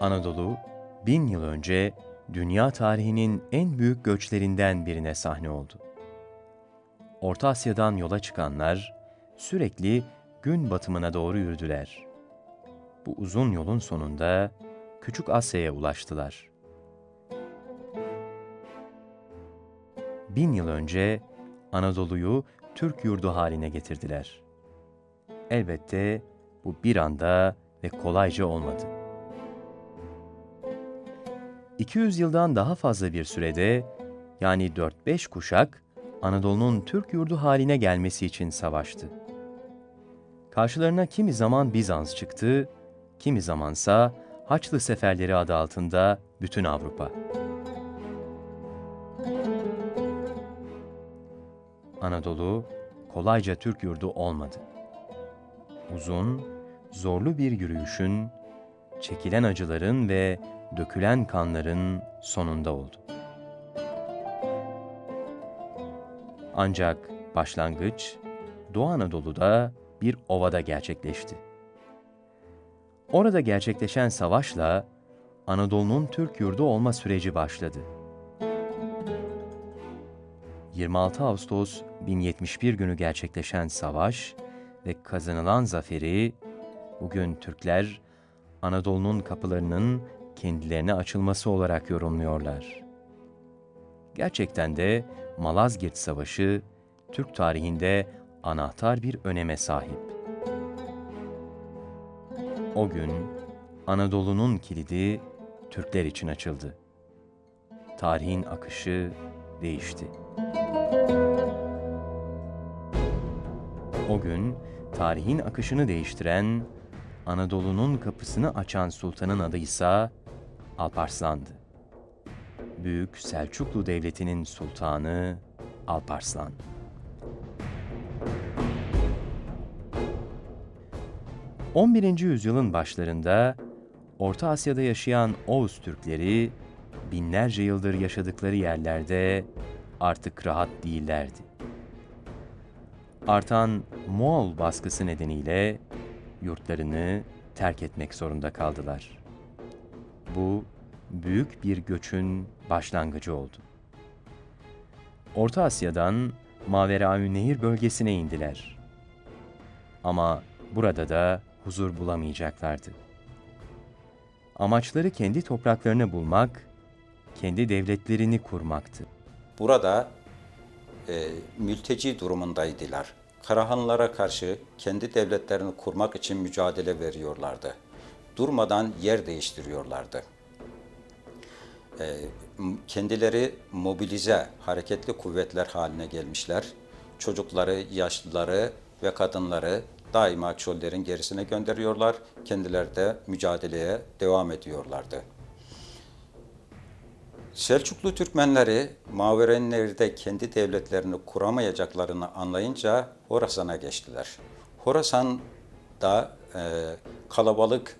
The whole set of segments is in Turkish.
Anadolu, bin yıl önce dünya tarihinin en büyük göçlerinden birine sahne oldu. Orta Asya'dan yola çıkanlar sürekli gün batımına doğru yürüdüler. Bu uzun yolun sonunda Küçük Asya'ya ulaştılar. Bin yıl önce Anadolu'yu Türk yurdu haline getirdiler. Elbette bu bir anda ve kolayca olmadı. 200 yıldan daha fazla bir sürede, yani 4-5 kuşak, Anadolu'nun Türk yurdu haline gelmesi için savaştı. Karşılarına kimi zaman Bizans çıktı, kimi zamansa Haçlı Seferleri adı altında bütün Avrupa. Anadolu kolayca Türk yurdu olmadı. Uzun, zorlu bir yürüyüşün, çekilen acıların ve dökülen kanların sonunda oldu. Ancak başlangıç Doğu Anadolu'da bir ovada gerçekleşti. Orada gerçekleşen savaşla Anadolu'nun Türk yurdu olma süreci başladı. 26 Ağustos 1071 günü gerçekleşen savaş ve kazanılan zaferi bugün Türkler Anadolu'nun kapılarının kendilerine açılması olarak yorumluyorlar. Gerçekten de Malazgirt Savaşı Türk tarihinde anahtar bir öneme sahip. O gün Anadolu'nun kilidi Türkler için açıldı. Tarihin akışı değişti. O gün tarihin akışını değiştiren, Anadolu'nun kapısını açan sultanın adı ise Alparslan'dı. Büyük Selçuklu Devleti'nin sultanı Alparslan. On birinci yüzyılın başlarında Orta Asya'da yaşayan Oğuz Türkleri binlerce yıldır yaşadıkları yerlerde artık rahat değillerdi. Artan Moğol baskısı nedeniyle yurtlarını terk etmek zorunda kaldılar. Bu büyük bir göçün başlangıcı oldu. Orta Asya'dan Maveraü Nehir bölgesine indiler. Ama burada da huzur bulamayacaklardı. Amaçları kendi topraklarını bulmak, kendi devletlerini kurmaktı. Burada e, mülteci durumundaydılar. Karahanlara karşı kendi devletlerini kurmak için mücadele veriyorlardı. Durmadan yer değiştiriyorlardı. E, m- kendileri mobilize, hareketli kuvvetler haline gelmişler. Çocukları, yaşlıları ve kadınları daima çöllerin gerisine gönderiyorlar. Kendileri de mücadeleye devam ediyorlardı. Selçuklu Türkmenleri Maverenler'de kendi devletlerini kuramayacaklarını anlayınca Horasan'a geçtiler. Horasan'da e, kalabalık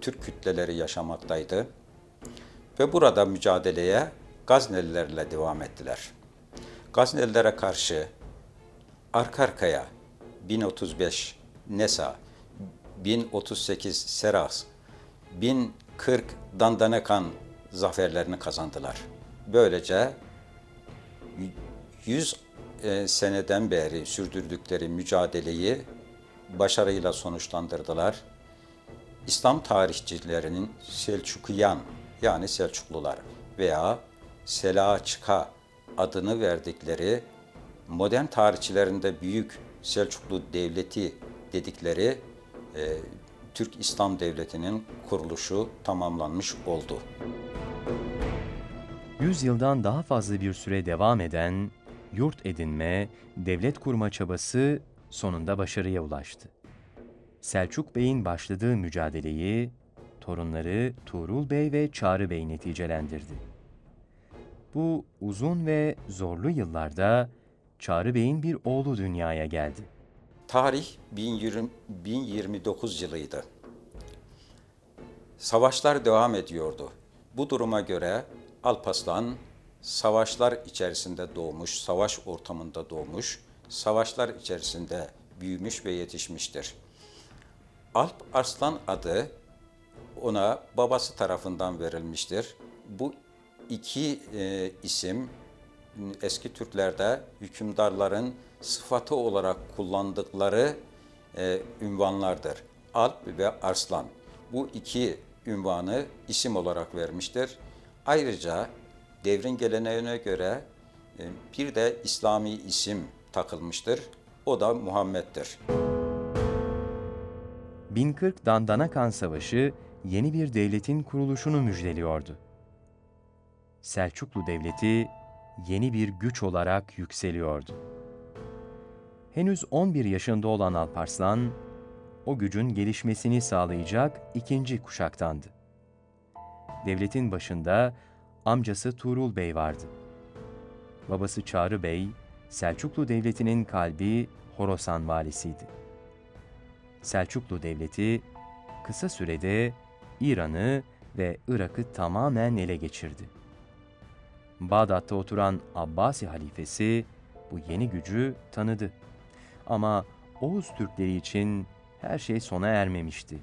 Türk kütleleri yaşamaktaydı ve burada mücadeleye Gaznelilerle devam ettiler. Gaznelilere karşı arka arkaya 1035 Nesa, 1038 Seras, 1040 Dandanekan zaferlerini kazandılar. Böylece 100 e, seneden beri sürdürdükleri mücadeleyi başarıyla sonuçlandırdılar. İslam tarihçilerinin Selçukiyan yani Selçuklular veya Selaçka adını verdikleri modern tarihçilerinde büyük Selçuklu Devleti dedikleri e, Türk İslam Devleti'nin kuruluşu tamamlanmış oldu. 100 yıldan daha fazla bir süre devam eden yurt edinme, devlet kurma çabası sonunda başarıya ulaştı. Selçuk Bey'in başladığı mücadeleyi torunları Tuğrul Bey ve Çağrı Bey neticelendirdi. Bu uzun ve zorlu yıllarda Çağrı Bey'in bir oğlu dünyaya geldi. Tarih 1020 1029 yılıydı. Savaşlar devam ediyordu. Bu duruma göre Alparslan savaşlar içerisinde doğmuş, savaş ortamında doğmuş, savaşlar içerisinde büyümüş ve yetişmiştir. Alp Arslan adı ona babası tarafından verilmiştir. Bu iki e, isim eski Türklerde hükümdarların sıfatı olarak kullandıkları e, ünvanlardır. Alp ve Arslan. Bu iki ünvanı isim olarak vermiştir. Ayrıca devrin geleneğine göre e, bir de İslami isim takılmıştır. O da Muhammed'dir. 1040 Dandanakan Savaşı yeni bir devletin kuruluşunu müjdeliyordu. Selçuklu Devleti yeni bir güç olarak yükseliyordu. Henüz 11 yaşında olan Alparslan, o gücün gelişmesini sağlayacak ikinci kuşaktandı. Devletin başında amcası Tuğrul Bey vardı. Babası Çağrı Bey, Selçuklu Devleti'nin kalbi Horasan valisiydi. Selçuklu Devleti kısa sürede İran'ı ve Irak'ı tamamen ele geçirdi. Bağdat'ta oturan Abbasi halifesi bu yeni gücü tanıdı. Ama Oğuz Türkleri için her şey sona ermemişti.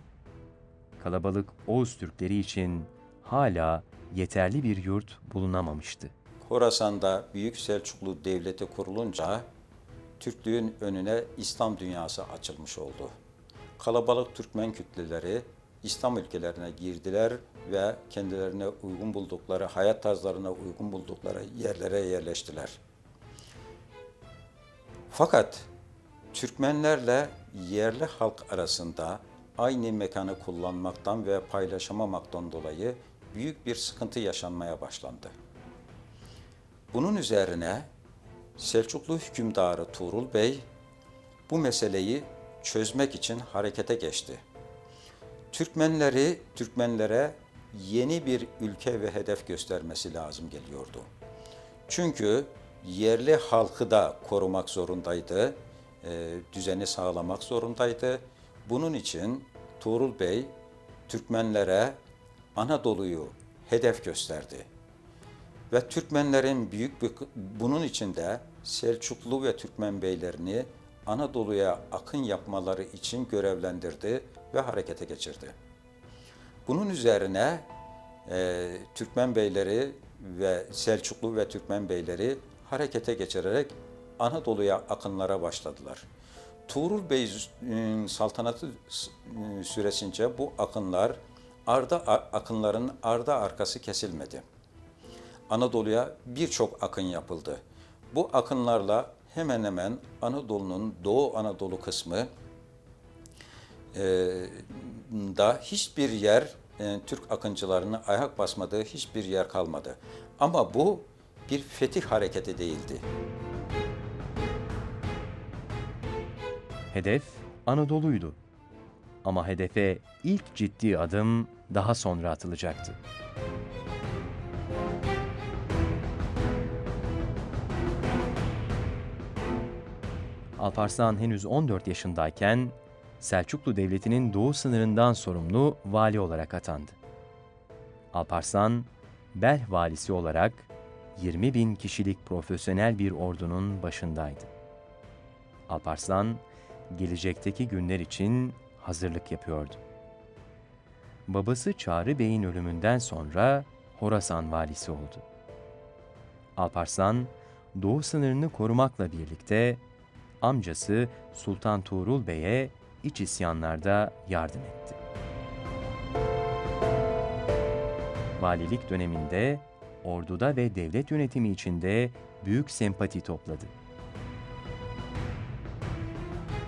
Kalabalık Oğuz Türkleri için hala yeterli bir yurt bulunamamıştı. Horasan'da Büyük Selçuklu Devleti kurulunca Türklüğün önüne İslam dünyası açılmış oldu. Kalabalık Türkmen kütleleri İslam ülkelerine girdiler ve kendilerine uygun buldukları, hayat tarzlarına uygun buldukları yerlere yerleştiler. Fakat Türkmenlerle yerli halk arasında aynı mekanı kullanmaktan ve paylaşamamaktan dolayı büyük bir sıkıntı yaşanmaya başlandı. Bunun üzerine Selçuklu hükümdarı Tuğrul Bey bu meseleyi çözmek için harekete geçti. Türkmenleri, Türkmenlere yeni bir ülke ve hedef göstermesi lazım geliyordu. Çünkü yerli halkı da korumak zorundaydı, e, düzeni sağlamak zorundaydı. Bunun için Tuğrul Bey Türkmenlere Anadolu'yu hedef gösterdi. Ve Türkmenlerin büyük bir bunun içinde Selçuklu ve Türkmen beylerini Anadolu'ya akın yapmaları için görevlendirdi ve harekete geçirdi. Bunun üzerine e, Türkmen beyleri ve Selçuklu ve Türkmen beyleri harekete geçirerek Anadolu'ya akınlara başladılar. Tuğrul Bey e, saltanatı e, süresince bu akınlar arda akınların arda arkası kesilmedi. Anadolu'ya birçok akın yapıldı. Bu akınlarla hemen hemen Anadolu'nun Doğu Anadolu kısmı e, da hiçbir yer e, Türk akıncılarının ayak basmadığı hiçbir yer kalmadı. Ama bu bir fetih hareketi değildi. Hedef Anadolu'ydu. Ama hedefe ilk ciddi adım daha sonra atılacaktı. Alparslan henüz 14 yaşındayken Selçuklu Devleti'nin doğu sınırından sorumlu vali olarak atandı. Alparslan, Belh valisi olarak 20 bin kişilik profesyonel bir ordunun başındaydı. Alparslan, gelecekteki günler için hazırlık yapıyordu. Babası Çağrı Bey'in ölümünden sonra Horasan valisi oldu. Alparslan, doğu sınırını korumakla birlikte amcası Sultan Tuğrul Bey'e iç isyanlarda yardım etti. Valilik döneminde orduda ve devlet yönetimi içinde büyük sempati topladı.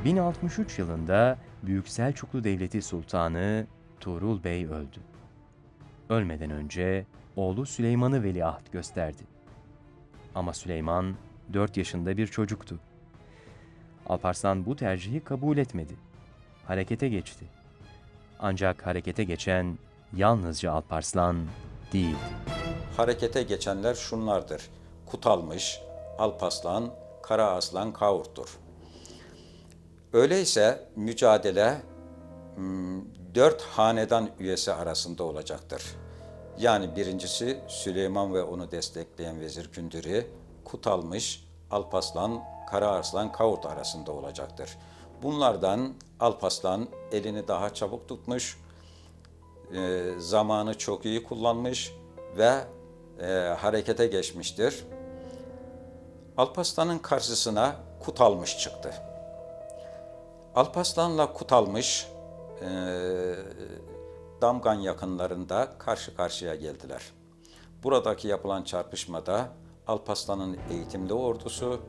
1063 yılında Büyük Selçuklu Devleti Sultanı Tuğrul Bey öldü. Ölmeden önce oğlu Süleyman'ı veliaht gösterdi. Ama Süleyman 4 yaşında bir çocuktu. Alparslan bu tercihi kabul etmedi. Harekete geçti. Ancak harekete geçen yalnızca Alparslan değildi. Harekete geçenler şunlardır. Kutalmış, Alpaslan, Kara Aslan Kavurt'tur. Öyleyse mücadele hmm, dört hanedan üyesi arasında olacaktır. Yani birincisi Süleyman ve onu destekleyen Vezir Kündür'i, Kutalmış, Alpaslan, Kara Arslan, Kavurt arasında olacaktır. Bunlardan Alpaslan elini daha çabuk tutmuş, e, zamanı çok iyi kullanmış ve e, harekete geçmiştir. Alparslan'ın karşısına Kutalmış çıktı. Alparslan'la Kutalmış e, Damgan yakınlarında karşı karşıya geldiler. Buradaki yapılan çarpışmada Alparslan'ın eğitimli ordusu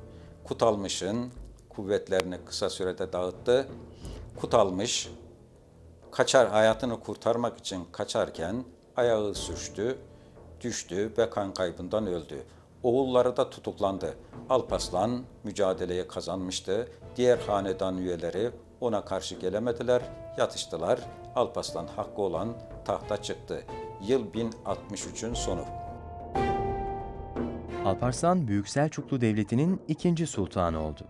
Kutalmış'ın kuvvetlerini kısa sürede dağıttı. Kutalmış kaçar hayatını kurtarmak için kaçarken ayağı sürçtü, düştü ve kan kaybından öldü. Oğulları da tutuklandı. Alpaslan mücadeleyi kazanmıştı. Diğer hanedan üyeleri ona karşı gelemediler, yatıştılar. Alpaslan hakkı olan tahta çıktı. Yıl 1063'ün sonu. Alparslan Büyük Selçuklu Devleti'nin ikinci sultanı oldu.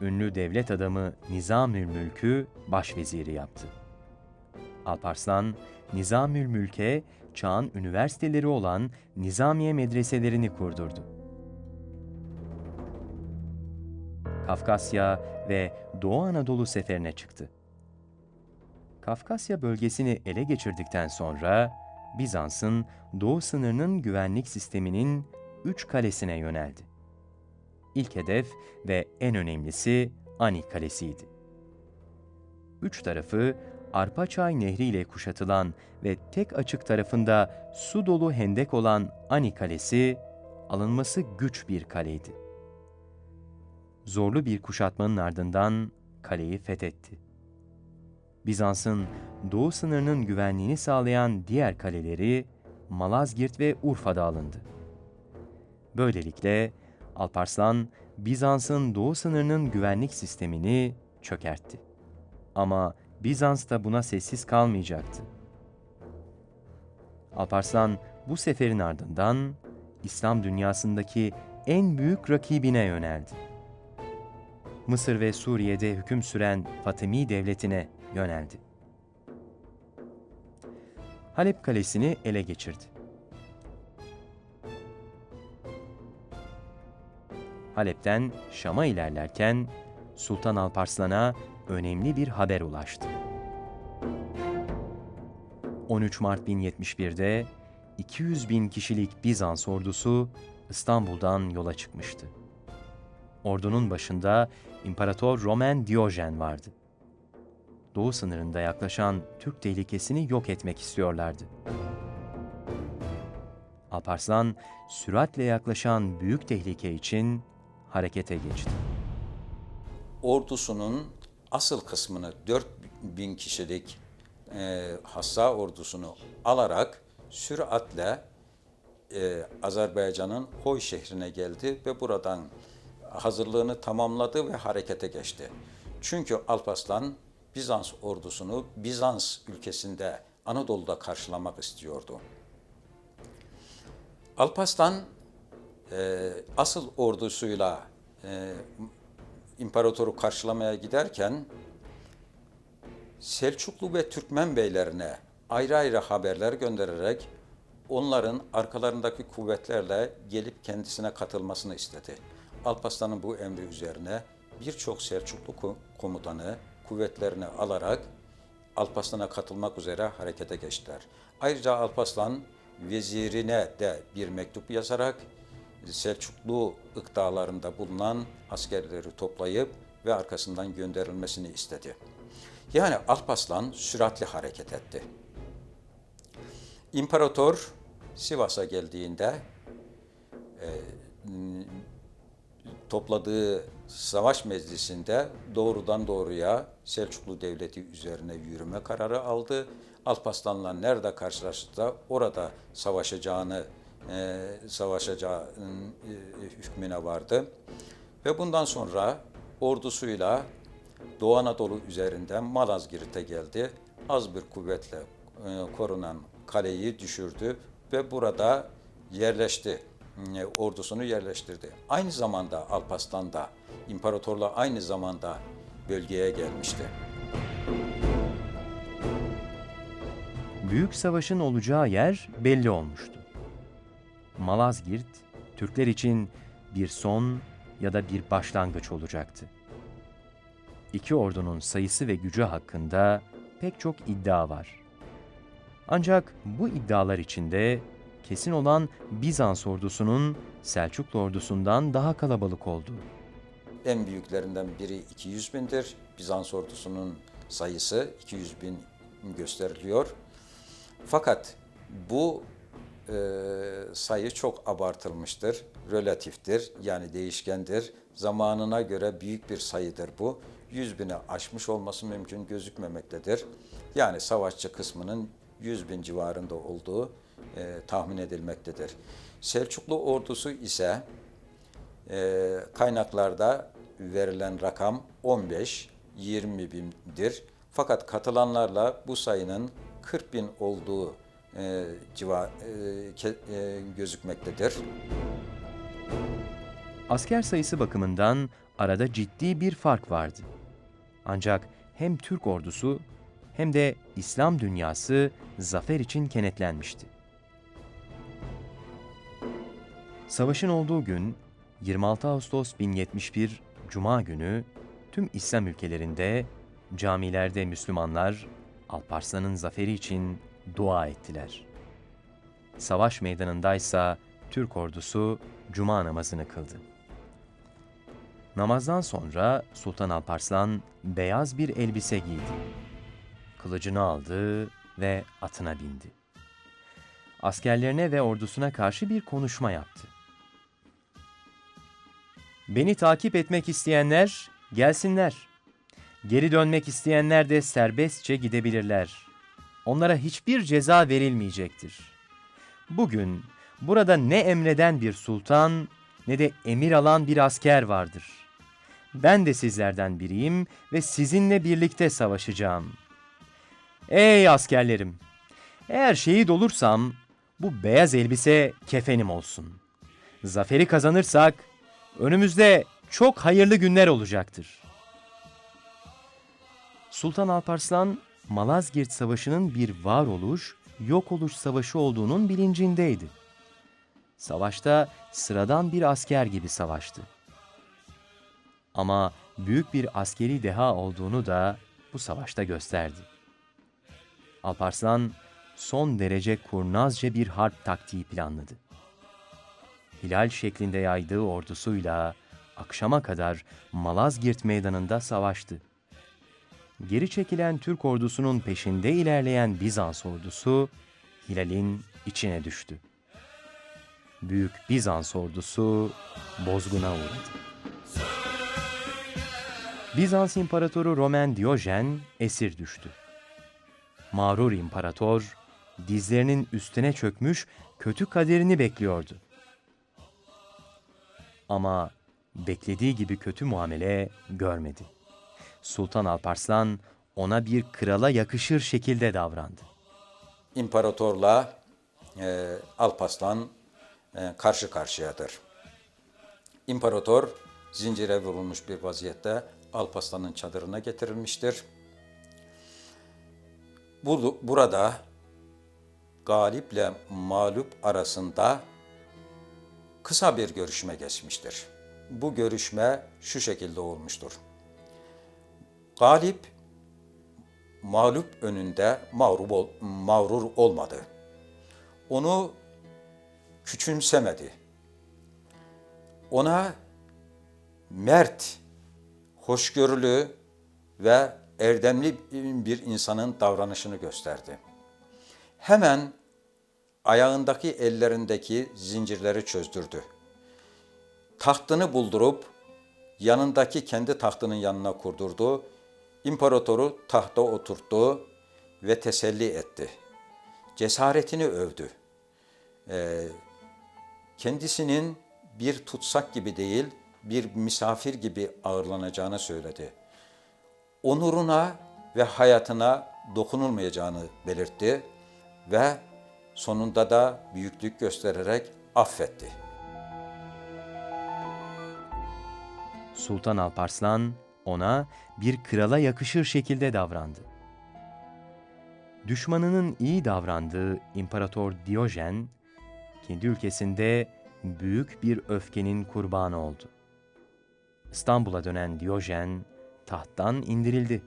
Ünlü devlet adamı Nizamül Mülk'ü başveziri yaptı. Alparslan, Nizamül Mülk'e çağın üniversiteleri olan Nizamiye medreselerini kurdurdu. Kafkasya ve Doğu Anadolu seferine çıktı. Kafkasya bölgesini ele geçirdikten sonra Bizans'ın doğu sınırının güvenlik sisteminin üç kalesine yöneldi. İlk hedef ve en önemlisi Ani Kalesi'ydi. Üç tarafı Arpaçay Nehri ile kuşatılan ve tek açık tarafında su dolu hendek olan Ani Kalesi, alınması güç bir kaleydi. Zorlu bir kuşatmanın ardından kaleyi fethetti. Bizans'ın doğu sınırının güvenliğini sağlayan diğer kaleleri Malazgirt ve Urfa'da alındı. Böylelikle Alparslan, Bizans'ın doğu sınırının güvenlik sistemini çökertti. Ama Bizans da buna sessiz kalmayacaktı. Alparslan bu seferin ardından İslam dünyasındaki en büyük rakibine yöneldi. Mısır ve Suriye'de hüküm süren Fatimi devletine yöneldi. Halep kalesini ele geçirdi. Halep'ten Şam'a ilerlerken Sultan Alparslan'a önemli bir haber ulaştı. 13 Mart 1071'de 200 bin kişilik Bizans ordusu İstanbul'dan yola çıkmıştı. Ordunun başında İmparator Roman Diyojen vardı. Doğu sınırında yaklaşan Türk tehlikesini yok etmek istiyorlardı. Alparslan, süratle yaklaşan büyük tehlike için harekete geçti. Ordusunun asıl kısmını 4000 kişilik e, hassa ordusunu alarak süratle e, Azerbaycan'ın Hoy şehrine geldi ve buradan hazırlığını tamamladı ve harekete geçti. Çünkü Alparslan Bizans ordusunu Bizans ülkesinde Anadolu'da karşılamak istiyordu. Alparslan e, asıl ordusuyla e, imparatoru karşılamaya giderken Selçuklu ve Türkmen beylerine ayrı ayrı haberler göndererek onların arkalarındaki kuvvetlerle gelip kendisine katılmasını istedi. Alparslan'ın bu emri üzerine birçok Selçuklu komutanı kuvvetlerini alarak Alparslan'a katılmak üzere harekete geçtiler. Ayrıca Alparslan vezirine de bir mektup yazarak Selçuklu ıktalarında bulunan askerleri toplayıp ve arkasından gönderilmesini istedi. Yani Alparslan süratli hareket etti. İmparator Sivas'a geldiğinde e, topladığı savaş meclisinde doğrudan doğruya Selçuklu Devleti üzerine yürüme kararı aldı. Alparslan'la nerede karşılaştı orada savaşacağını e, savaşacağının e, hükmüne vardı. Ve bundan sonra ordusuyla Doğu Anadolu üzerinden Malazgirt'e geldi. Az bir kuvvetle e, korunan kaleyi düşürdü ve burada yerleşti. E, ordusunu yerleştirdi. Aynı zamanda Alparslan da imparatorla aynı zamanda bölgeye gelmişti. Büyük savaşın olacağı yer belli olmuştu. Malazgirt, Türkler için bir son ya da bir başlangıç olacaktı. İki ordunun sayısı ve gücü hakkında pek çok iddia var. Ancak bu iddialar içinde kesin olan Bizans ordusunun Selçuklu ordusundan daha kalabalık olduğu. En büyüklerinden biri 200 bindir. Bizans ordusunun sayısı 200 bin gösteriliyor. Fakat bu e, sayı çok abartılmıştır, relatiftir yani değişkendir. Zamanına göre büyük bir sayıdır bu. 100 bini aşmış olması mümkün gözükmemektedir. Yani savaşçı kısmının 100 bin civarında olduğu e, tahmin edilmektedir. Selçuklu ordusu ise e, kaynaklarda verilen rakam 15-20 bindir. Fakat katılanlarla bu sayının 40 bin olduğu e, civa, e, e, gözükmektedir. Asker sayısı bakımından arada ciddi bir fark vardı. Ancak hem Türk ordusu hem de İslam dünyası zafer için kenetlenmişti. Savaşın olduğu gün 26 Ağustos 1071 Cuma günü tüm İslam ülkelerinde camilerde Müslümanlar Alparslan'ın zaferi için dua ettiler. Savaş meydanındaysa Türk ordusu cuma namazını kıldı. Namazdan sonra Sultan Alparslan beyaz bir elbise giydi. Kılıcını aldı ve atına bindi. Askerlerine ve ordusuna karşı bir konuşma yaptı. Beni takip etmek isteyenler gelsinler. Geri dönmek isteyenler de serbestçe gidebilirler. Onlara hiçbir ceza verilmeyecektir. Bugün burada ne emreden bir sultan ne de emir alan bir asker vardır. Ben de sizlerden biriyim ve sizinle birlikte savaşacağım. Ey askerlerim! Eğer şehit olursam bu beyaz elbise kefenim olsun. Zaferi kazanırsak önümüzde çok hayırlı günler olacaktır. Sultan Alparslan, Malazgirt Savaşı'nın bir varoluş, yok oluş savaşı olduğunun bilincindeydi. Savaşta sıradan bir asker gibi savaştı. Ama büyük bir askeri deha olduğunu da bu savaşta gösterdi. Alparslan son derece kurnazca bir harp taktiği planladı. Hilal şeklinde yaydığı ordusuyla akşama kadar Malazgirt meydanında savaştı. Geri çekilen Türk ordusunun peşinde ilerleyen Bizans ordusu Hilal'in içine düştü. Büyük Bizans ordusu bozguna uğradı. Bizans İmparatoru Roman Diyojen esir düştü. Mağrur imparator dizlerinin üstüne çökmüş kötü kaderini bekliyordu. Ama beklediği gibi kötü muamele görmedi. Sultan Alparslan ona bir krala yakışır şekilde davrandı. İmparatorla e, Alparslan e, karşı karşıyadır. İmparator zincire vurulmuş bir vaziyette Alparslan'ın çadırına getirilmiştir. Bu, burada galiple mağlup arasında kısa bir görüşme geçmiştir. Bu görüşme şu şekilde olmuştur. Galip mağlup önünde mağrur, ol, mağrur olmadı. Onu küçümsemedi. Ona mert, hoşgörülü ve erdemli bir insanın davranışını gösterdi. Hemen ayağındaki ellerindeki zincirleri çözdürdü. Tahtını buldurup yanındaki kendi tahtının yanına kurdurdu. İmparatoru tahta oturttu ve teselli etti. Cesaretini övdü. Ee, kendisinin bir tutsak gibi değil, bir misafir gibi ağırlanacağını söyledi. Onuruna ve hayatına dokunulmayacağını belirtti ve sonunda da büyüklük göstererek affetti. Sultan Alparslan ona bir krala yakışır şekilde davrandı. Düşmanının iyi davrandığı İmparator Diyojen, kendi ülkesinde büyük bir öfkenin kurbanı oldu. İstanbul'a dönen Diyojen tahttan indirildi.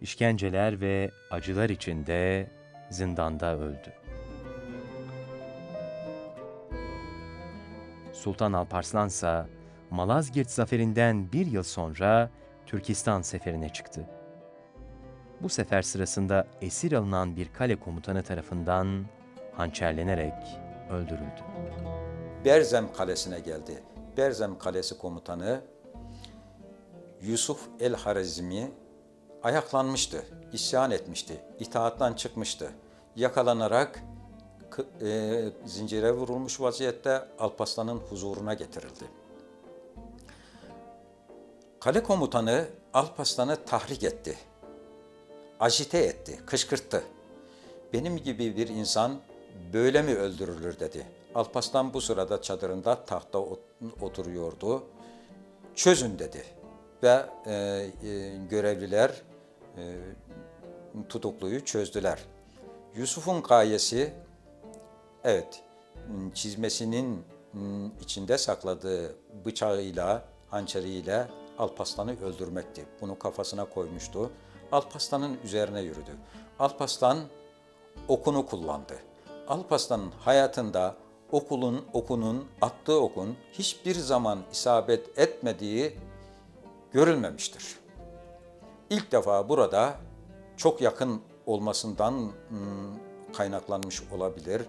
İşkenceler ve acılar içinde zindanda öldü. Sultan Alparslan ise Malazgirt zaferinden bir yıl sonra Türkistan seferine çıktı. Bu sefer sırasında esir alınan bir kale komutanı tarafından hançerlenerek öldürüldü. Berzem Kalesi'ne geldi. Berzem Kalesi komutanı Yusuf el-Harizmi ayaklanmıştı, isyan etmişti, itaattan çıkmıştı. Yakalanarak e, zincire vurulmuş vaziyette Alparslan'ın huzuruna getirildi. Kale komutanı Alparslan'ı tahrik etti, ajite etti, kışkırttı. Benim gibi bir insan böyle mi öldürülür dedi. Alparslan bu sırada çadırında tahta ot- oturuyordu. Çözün dedi. Ve e, e, görevliler e, tutukluyu çözdüler. Yusuf'un gayesi evet çizmesinin m, içinde sakladığı bıçağıyla, hançeriyle Alparslan'ı öldürmekti. Bunu kafasına koymuştu. Alparslan'ın üzerine yürüdü. Alparslan okunu kullandı. Alparslan'ın hayatında okulun, okunun, attığı okun hiçbir zaman isabet etmediği görülmemiştir. İlk defa burada çok yakın olmasından hmm, kaynaklanmış olabilir.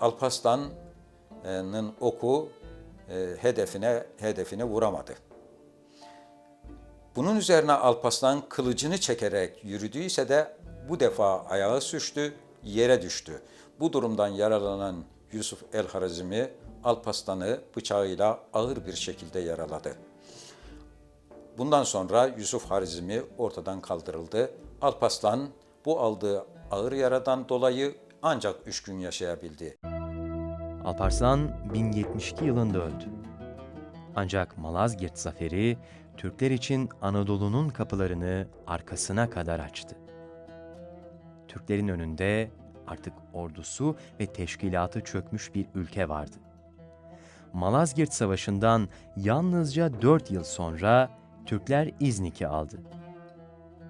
Alparslan'ın oku e, hedefine hedefine vuramadı. Bunun üzerine Alparslan kılıcını çekerek yürüdüyse de bu defa ayağı sürçtü, yere düştü. Bu durumdan yaralanan Yusuf el-Harazimi Alparslan'ı bıçağıyla ağır bir şekilde yaraladı. Bundan sonra Yusuf Harizmi ortadan kaldırıldı. Alparslan bu aldığı ağır yaradan dolayı ancak üç gün yaşayabildi. Alparslan 1072 yılında öldü. Ancak Malazgirt zaferi Türkler için Anadolu'nun kapılarını arkasına kadar açtı. Türklerin önünde artık ordusu ve teşkilatı çökmüş bir ülke vardı. Malazgirt Savaşı'ndan yalnızca 4 yıl sonra Türkler İznik'i aldı.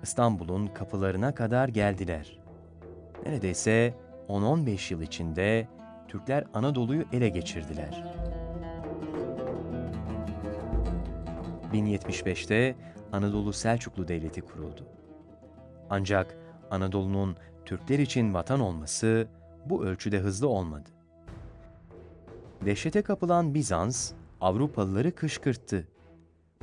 İstanbul'un kapılarına kadar geldiler. Neredeyse 10-15 yıl içinde Türkler Anadolu'yu ele geçirdiler. 1075'te Anadolu Selçuklu Devleti kuruldu. Ancak Anadolu'nun Türkler için vatan olması bu ölçüde hızlı olmadı. Dehşete kapılan Bizans, Avrupalıları kışkırttı.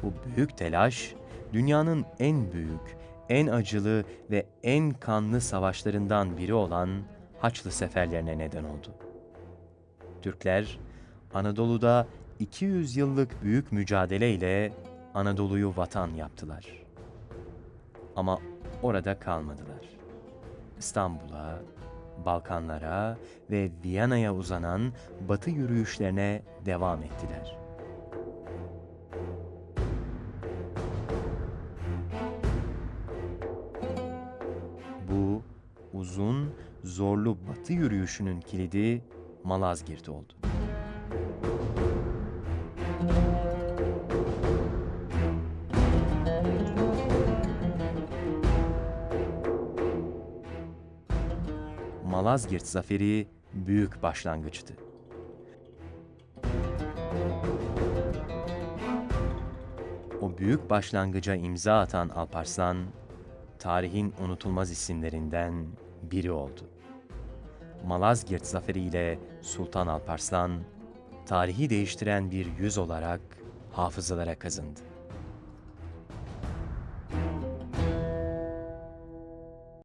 Bu büyük telaş, dünyanın en büyük, en acılı ve en kanlı savaşlarından biri olan Haçlı seferlerine neden oldu. Türkler, Anadolu'da 200 yıllık büyük mücadeleyle Anadolu'yu vatan yaptılar. Ama orada kalmadılar. İstanbul'a, Balkanlara ve Viyana'ya uzanan batı yürüyüşlerine devam ettiler. Bu uzun, zorlu batı yürüyüşünün kilidi Malazgirt oldu. Malazgirt zaferi büyük başlangıçtı. O büyük başlangıca imza atan Alparslan, tarihin unutulmaz isimlerinden biri oldu. Malazgirt zaferiyle Sultan Alparslan, tarihi değiştiren bir yüz olarak hafızalara kazındı.